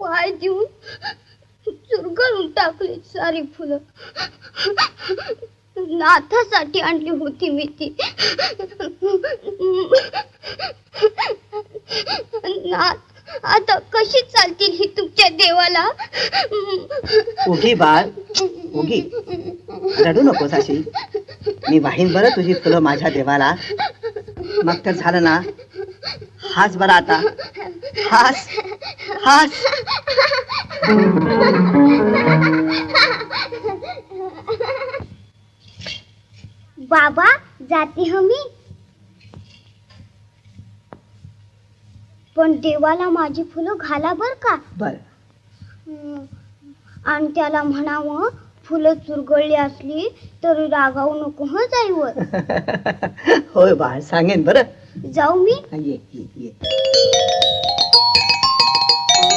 पाय देऊन चुरगळून टाकली सारी फुलं. नाथासाठी आणली होती मी ती. नाथ आता कशी चालतील ही तुमच्या देवाला? उगी बाळ उगी. रडू नकोस अशी मी वाहीन बरं तुझी फुलं माझ्या देवाला. मग तर झालं ना. हास बरं आता. हास हास. बाबा जाते हमी पण देवाला माझी फुलं घाला बर का? बर. आणि त्याला म्हणावं फुलं चुरगळली असली तर रागावू नको हं जाईवर. होय बाळ सांगेन बरं. जाऊ मी. ये ये ये.